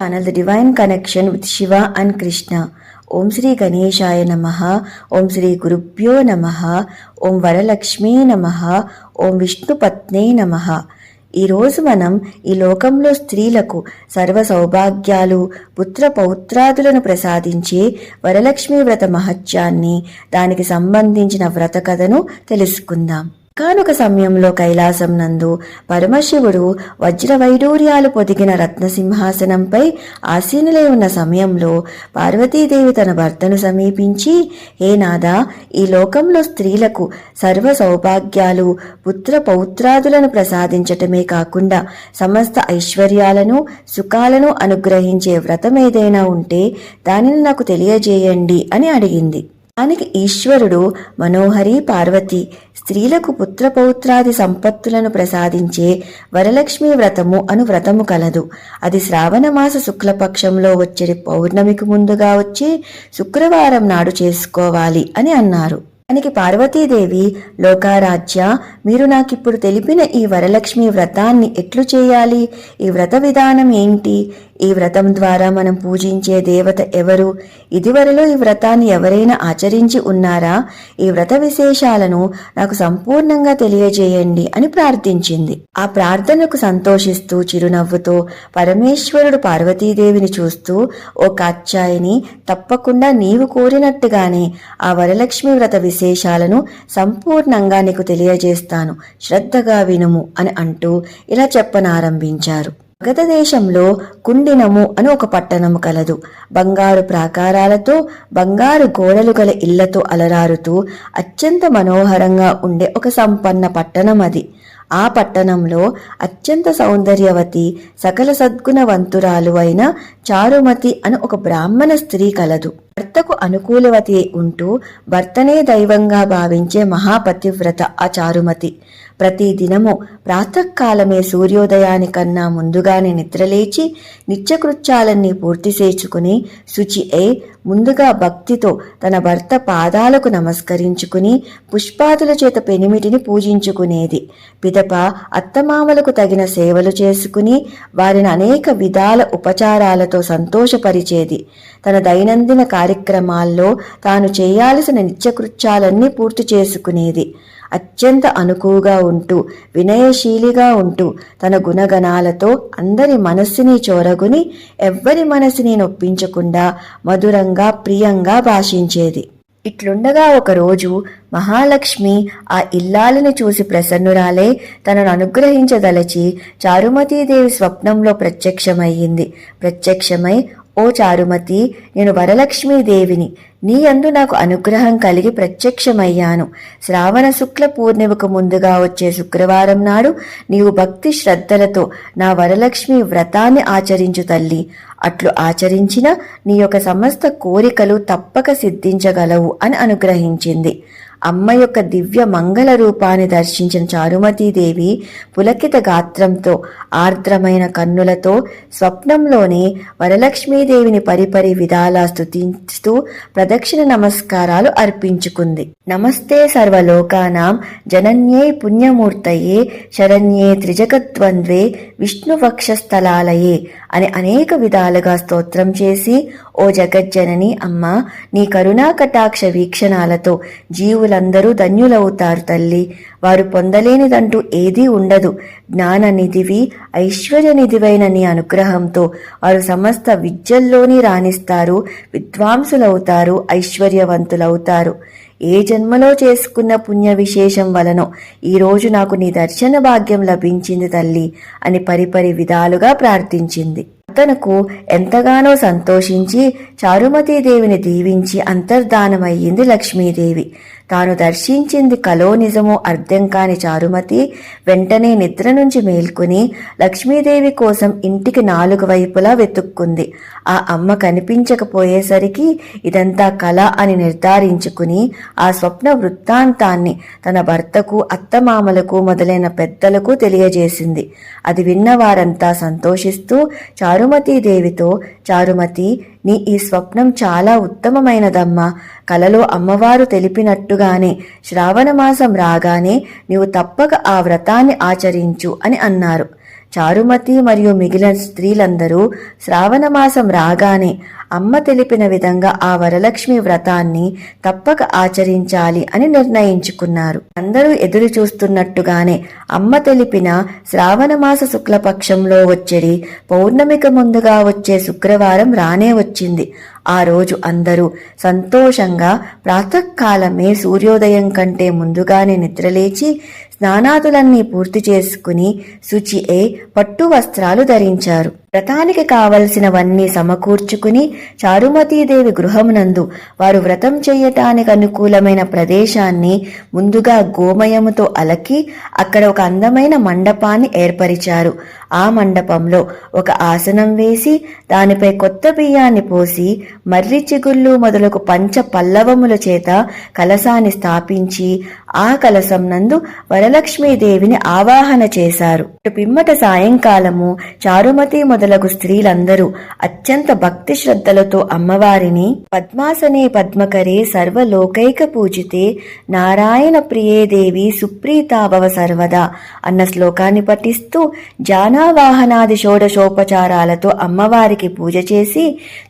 channel the divine connection with Shiva and Krishna. ఓం శ్రీ గణేశాయ నమ ఓం శ్రీ గురుభ్యో నమ ఓం వరలక్ష్మీ నమ ఓం విష్ణుపత్నే నమ ఈరోజు మనం ఈ లోకంలో స్త్రీలకు సర్వ సౌభాగ్యాలు పుత్ర పౌత్రాదులను ప్రసాదించే వరలక్ష్మీ వ్రత మహత్యాన్ని దానికి సంబంధించిన వ్రత కథను తెలుసుకుందాం కానుక సమయంలో కైలాసం నందు పరమశివుడు వజ్రవైడూర్యాలు పొదిగిన రత్నసింహాసనంపై ఆసీనులై ఉన్న సమయంలో పార్వతీదేవి తన భర్తను సమీపించి హే నాదా ఈ లోకంలో స్త్రీలకు సర్వ సౌభాగ్యాలు పుత్ర పౌత్రాదులను ప్రసాదించటమే కాకుండా సమస్త ఐశ్వర్యాలను సుఖాలను అనుగ్రహించే వ్రతం ఏదైనా ఉంటే దానిని నాకు తెలియజేయండి అని అడిగింది. దానికి ఈశ్వరుడు మనోహరి పార్వతి స్త్రీలకు పుత్రపౌత్రాది సంపత్తులను ప్రసాదించే వరలక్ష్మి వ్రతము అను వ్రతము కలదు. అది శ్రావణమాస శుక్లపక్షంలో వచ్చే పౌర్ణమికి ముందుగా వచ్చి శుక్రవారం నాడు చేసుకోవాలి అని అన్నారు. దానికి పార్వతీదేవి లోకారాజ్య మీరు నాకిప్పుడు తెలిపిన ఈ వరలక్ష్మి వ్రతాన్ని ఎట్లు చేయాలి? ఈ వ్రత విధానం ఏంటి? ఈ వ్రతం ద్వారా మనం పూజించే దేవత ఎవరు? ఇదివరలో ఈ వ్రతాన్ని ఎవరైనా ఆచరించి ఉన్నారా? ఈ వ్రత విశేషాలను నాకు సంపూర్ణంగా తెలియజేయండి అని ప్రార్థించింది. ఆ ప్రార్థనకు సంతోషిస్తూ చిరునవ్వుతో పరమేశ్వరుడు పార్వతీదేవిని చూస్తూ ఓ కాచ్యాయిని తప్పకుండా నీవు కోరినట్టుగానే ఆ వరలక్ష్మి వ్రత విశేషాలను సంపూర్ణంగా నీకు తెలియజేస్తాను. శ్రద్ధగా వినుము అని అంటూ ఇలా చెప్పనారంభించారు. మగధ దేశంలో కుండినము అని ఒక పట్టణము కలదు. బంగారు ప్రాకారాలతో బంగారు గోడలు గల ఇళ్ళతో అలరారుతూ అత్యంత మనోహరంగా ఉండే ఒక సంపన్న పట్టణం అది. ఆ పట్టణంలో అత్యంత సౌందర్యవతి సకల సద్గుణవంతురాలు అయిన చారుమతి అని ఒక బ్రాహ్మణ స్త్రీ కలదు. భర్తకు అనుకూలవతి ఉంటూ భర్తనే దైవంగా భావించే మహాపతివ్రత ఆ చారుమతి. ప్రతి దినము ప్రాతకాలమే సూర్యోదయానికన్నా ముందుగానే నిద్రలేచి నిత్యకృత్యాలన్నీ పూర్తి చేసుకుని శుచి అయి ముందుగా భక్తితో తన భర్త పాదాలకు నమస్కరించుకుని పుష్పాదుల చేత పెనిమిటిని పూజించుకునేది. పిదప అత్తమామలకు తగిన సేవలు చేసుకుని వారిని అనేక విధాల ఉపచారాలతో సంతోషపరిచేది. తన దైనందిన కార్యక్రమాల్లో తాను చేయాల్సిన నిత్యకృత్యాలన్నీ పూర్తి చేసుకునేది. అత్యంత అనుకువగా ఉంటూ వినయశీలిగా ఉంటూ తన గుణగణాలతో అందరి మనస్సుని చోరగుని ఎవ్వరి మనసుని నొప్పించకుండా మధురంగా ప్రియంగా భాషించేది. ఇట్లుండగా ఒకరోజు మహాలక్ష్మి ఆ ఇల్లాలని చూసి ప్రసన్నురాలే తనను అనుగ్రహించదలచి చారుమతీదేవి స్వప్నంలో ప్రత్యక్షమయ్యింది. ప్రత్యక్షమై ఓ చారుమతి నేను వరలక్ష్మీదేవిని. నీ అందు నాకు అనుగ్రహం కలిగి ప్రత్యక్షమయ్యాను. శ్రావణ శుక్ల పూర్ణిమకు ముందుగా వచ్చే శుక్రవారం నాడు నీవు భక్తి శ్రద్ధలతో నా వరలక్ష్మి వ్రతాన్ని ఆచరించు తల్లి. అట్లు ఆచరించిన నీ యొక్క సమస్త కోరికలు తప్పక సిద్ధించగలవు అని అనుగ్రహించింది. అమ్మ యొక్క దివ్య మంగళ రూపాన్ని దర్శించిన చారుమతీదేవి పులకిత గాత్రంతో ఆర్ద్రమైన కన్నులతో స్వప్నంలోనే వరలక్ష్మీదేవిని పరిపరి విధాలా స్తుతిస్తూ ప్రదక్షిణ నమస్కారాలు అర్పించుకుంది. నమస్తే సర్వలోకానాం జనన్యే పుణ్యమూర్తయే శరణ్యే త్రిజగద్వంద్వే విష్ణువక్షస్థలాలయే అని అనేక విధాలుగా స్తోత్రం చేసి ఓ జగజ్జనని అమ్మ నీ కరుణా కటాక్ష వీక్షణాలతో ధన్యులందరూ ధన్యులవుతారు తల్లి. వారు పొందలేనిదంటూ ఏదీ ఉండదు. జ్ఞాన నిధివి ఐశ్వర్య నిధివైన నీ అనుగ్రహంతో వారు సమస్త విద్యల్లోని రాణిస్తారు విద్వాంసులవుతారు ఐశ్వర్యవంతులవుతారు. ఏ జన్మలో చేసుకున్న పుణ్య విశేషం వలనో ఈరోజు నాకు నీ దర్శన భాగ్యం లభించింది తల్లి అని పరిపరి విధాలుగా ప్రార్థించింది. అతనుకు ఎంతగానో సంతోషించి చారుమతీదేవిని దీవించి అంతర్ధానమయ్యింది లక్ష్మీదేవి. తాను దర్శించింది కలో నిజమో అర్థం కాని చారుమతి వెంటనే నిద్ర నుంచి మేల్కొని లక్ష్మీదేవి కోసం ఇంటికి నాలుగు వైపులా వెతుక్కుంది. ఆ అమ్మ కనిపించకపోయేసరికి ఇదంతా కళ అని నిర్ధారించుకుని ఆ స్వప్న వృత్తాంతాన్ని తన భర్తకు అత్తమామలకు మొదలైన పెద్దలకు తెలియజేసింది. అది విన్న వారంతా సంతోషిస్తూ చారుమతీదేవితో చారుమతి నీ ఈ స్వప్నం చాలా ఉత్తమమైనదమ్మా. కలలో అమ్మవారు తెలిపినట్టుగానే శ్రావణమాసం రాగానే నీవు తప్పక ఆ వ్రతాన్ని ఆచరించు అని అన్నారు. చారుమతి మరియు మిగిలిన స్త్రీలందరూ శ్రావణమాసం రాగానే అమ్మ తెలిపిన విధంగా ఆ వరలక్ష్మి వ్రతాన్ని తప్పక ఆచరించాలి అని నిర్ణయించుకున్నారు. అందరూ ఎదురు చూస్తున్నట్టుగానే అమ్మ తెలిపిన శ్రావణమాస శుక్లపక్షంలో వచ్చేది పౌర్ణమికి ముందుగా వచ్చే శుక్రవారం రానే వచ్చింది. ఆ రోజు అందరూ సంతోషంగా ప్రాతకాలమే సూర్యోదయం కంటే ముందుగానే నిద్రలేచి స్నానాదులన్నీ పూర్తి చేసుకుని శుచి ఏ పట్టు వస్త్రాలు ధరించారు. వ్రతానికి కావలసినవన్నీ సమకూర్చుకుని చారుమతీదేవి గృహమునందు వారు వ్రతం చేయటానికి అనుకూలమైన ప్రదేశాన్ని ముందుగా గోమయముతో అలకి అక్కడ ఒక అందమైన మండపాన్ని ఏర్పరిచారు. ఆ మండపంలో ఒక ఆసనం వేసి దానిపై కొత్త బియ్యాన్ని పోసి మర్రి చిగుళ్ళు మొదలగు పంచ పల్లవముల చేత కలసాన్ని స్థాపించి ఆ కలసం నందు వరలక్ష్మీదేవిని ఆవాహన చేశారు. పిమ్మట సాయంకాలము చారుమతి మొదలగు స్త్రీలందరూ అత్యంత భక్తి శ్రద్ధలతో అమ్మవారిని పద్మాసనే పద్మకరే సర్వలోకైక పూజితే నారాయణ ప్రియే దేవి సుప్రీతాభవ సర్వదా అన్న శ్లోకాన్ని పఠిస్తూ జానావాహనాది షోడశోపచారాలతో అమ్మవారికి పూజ చేసి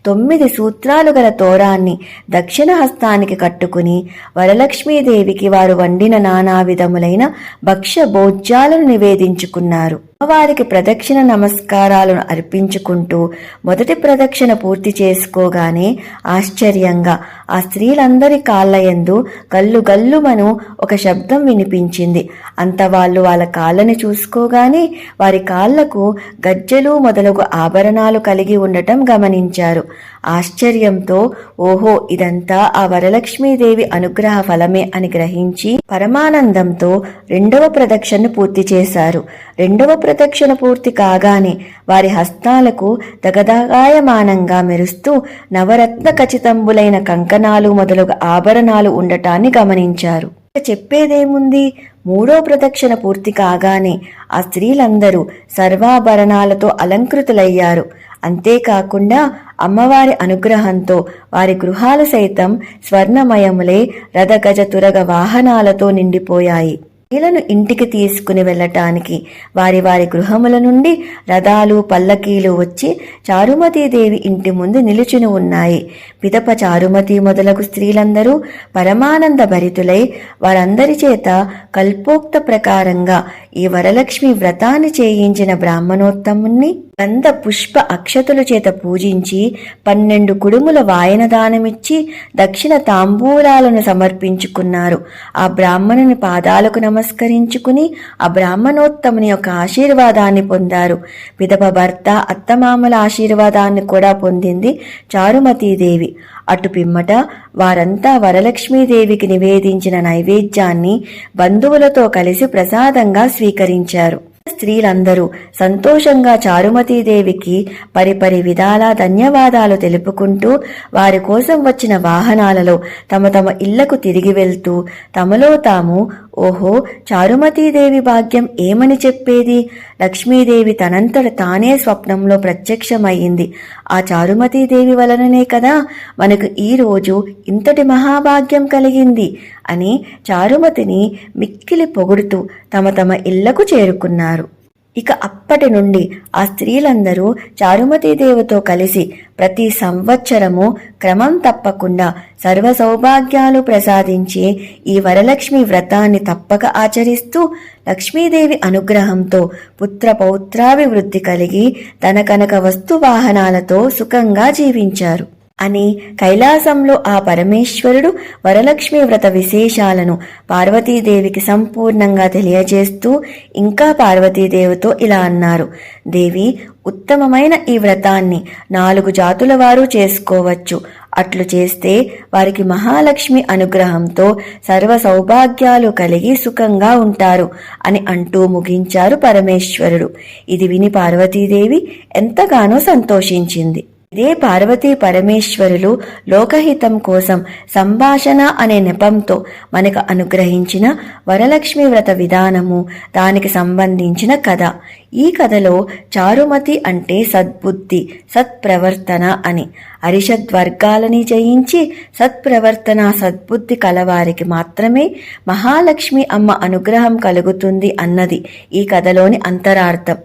తొమ్మిది సూత్రాలు గల తోరాన్ని దక్షిణ హస్తానికి కట్టుకుని వరలక్ష్మీదేవికి వారు వండిన నానా విధములైన భక్ష్య భోజ్యాలను నివేదించుకున్నారు. అమ్మవారికి ప్రదక్షిణ నమస్కారాలను అర్పించుకుంటూ మొదటి ప్రదక్షిణ పూర్తి చేసుకోగానే ఆశ్చర్యంగా ఆ స్త్రీలందరి కాళ్ళయందు గల్లు గల్లుమను ఒక శబ్దం వినిపించింది. అంత వాళ్ళు వాళ్ళ కాళ్ళని చూసుకోగానే వారి కాళ్ళకు గజ్జెలు మొదలగు ఆభరణాలు కలిగి ఉండటం గమనించారు. ఆశ్చర్యంతో ఓహో ఇదంతా ఆ వరలక్ష్మీదేవి అనుగ్రహ ఫలమే అని గ్రహించి పరమానందంతో రెండవ ప్రదక్షిణను పూర్తి చేశారు. రెండవ ప్రదక్షిణ పూర్తి కాగానే వారి హస్తాలకు దగదగాయమానంగా మెరుస్తూ నవరత్న ఖచ్చితంబులైన కంకణాలు మొదలగు ఆభరణాలు ఉండటాన్ని గమనించారు. చెప్పేదేముంది? మూడో ప్రదక్షిణ పూర్తి కాగానే ఆ స్త్రీలందరూ సర్వాభరణాలతో అలంకృతులయ్యారు. అంతేకాకుండా అమ్మవారి అనుగ్రహంతో వారి గృహాలు సైతం స్వర్ణమయములే రథగజ తురగ వాహనాలతో నిండిపోయాయి. స్త్రీలను ఇంటికి తీసుకుని వెళ్ళటానికి వారి వారి గృహముల నుండి రథాలు పల్లకీలు వచ్చి చారుమతీదేవి ఇంటి ముందు నిలుచుని ఉన్నాయి. పిదప చారుమతి మొదలగు స్త్రీలందరూ పరమానంద భరితులై వారందరి చేత కల్పోక్త ప్రకారంగా ఈ వరలక్ష్మి వ్రతాన్ని చేయించిన బ్రాహ్మణోత్తముణ్ణి గంధ పుష్ప అక్షతుల చేత పూజించి పన్నెండు కుడుముల వాయనదానమిచ్చి దక్షిణ తాంబూలాలను సమర్పించుకున్నారు. ఆ బ్రాహ్మణుని పాదాలకు నమస్కరించుకుని ఆ బ్రాహ్మణోత్తముని యొక్క ఆశీర్వాదాన్ని పొందారు. విధవ భర్త అత్తమామల ఆశీర్వాదాన్ని కూడా పొందింది చారుమతీదేవి. అటు పిమ్మట వారంతా వరలక్ష్మీదేవికి నివేదించిన నైవేద్యాన్ని బంధువులతో కలిసి ప్రసాదంగా స్వీకరించారు. స్త్రీలందరూ సంతోషంగా చారుమతీదేవికి పరిపరి విధాలా ధన్యవాదాలు తెలుపుకుంటూ వారి కోసం వచ్చిన వాహనాలలో తమ తమ ఇళ్ళకు తిరిగి వెళ్తూ తమలో తాము ఓహో చారుమతీదేవి భాగ్యం ఏమని చెప్పేది? లక్ష్మీదేవి తనంతట తానే స్వప్నంలో ప్రత్యక్షమయ్యింది. ఆ చారుమతీదేవి వలననే కదా మనకు ఈ రోజు ఇంతటి మహాభాగ్యం కలిగింది అని చారుమతిని మిక్కిలి పొగుడుతూ తమ తమ ఇళ్ళకు చేరుకున్నారు. ఇక అప్పటి నుండి ఆ స్త్రీలందరూ చారుమతీదేవితో కలిసి ప్రతి సంవత్సరము క్రమం తప్పకుండా సర్వ సౌభాగ్యాలు ప్రసాదించే ఈ వరలక్ష్మి వ్రతాన్ని తప్పక ఆచరిస్తూ లక్ష్మీదేవి అనుగ్రహంతో పుత్ర పౌత్రాభివృద్ధి కలిగి తన కనక వస్తు వాహనాలతో సుఖంగా జీవించారు. అని కైలాసంలో ఆ పరమేశ్వరుడు వరలక్ష్మి వ్రత విశేషాలను పార్వతీదేవికి సంపూర్ణంగా తెలియజేస్తూ ఇంకా పార్వతీదేవితో ఇలా అన్నారు. దేవి ఉత్తమమైన ఈ వ్రతాన్ని నాలుగు జాతుల వారు చేసుకోవచ్చు. అట్లు చేస్తే వారికి మహాలక్ష్మి అనుగ్రహంతో సర్వ సౌభాగ్యాలు కలిగి సుఖంగా ఉంటారు అని అంటూ ముగించారు పరమేశ్వరుడు. ఇది విని పార్వతీదేవి ఎంతగానో సంతోషించింది. ఇదే పార్వతీ పరమేశ్వరులు లోకహితం కోసం సంభాషణ అనే నెపంతో మనకు అనుగ్రహించిన వరలక్ష్మి వ్రత విధానము దానికి సంబంధించిన కథ. ఈ కథలో చారుమతి అంటే సద్బుద్ధి సత్ప్రవర్తన అని. అరిషద్ వర్గాలని జయించి సత్ప్రవర్తన సద్బుద్ధి కలవారికి మాత్రమే మహాలక్ష్మి అమ్మ అనుగ్రహం కలుగుతుంది అన్నది ఈ కథలోని అంతరార్థం.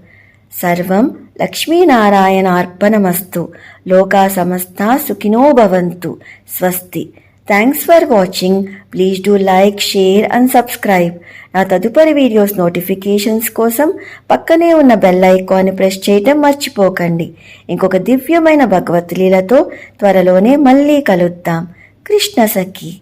సర్వం లక్ష్మీనారాయణార్పణమస్తు. లోకా సమస్తా సుఖినో భవంతు. స్వస్తి. Thanks for watching please do like share and subscribe నా తదుపరి వీడియోస్ నోటిఫికేషన్స్ కోసం పక్కనే ఉన్న బెల్ ఐకాన్ని ప్రెస్ చేయటం మర్చిపోకండి. ఇంకొక దివ్యమైన భగవత్ లీలతో త్వరలోనే మళ్ళీ కలుద్దాం. కృష్ణ సఖి.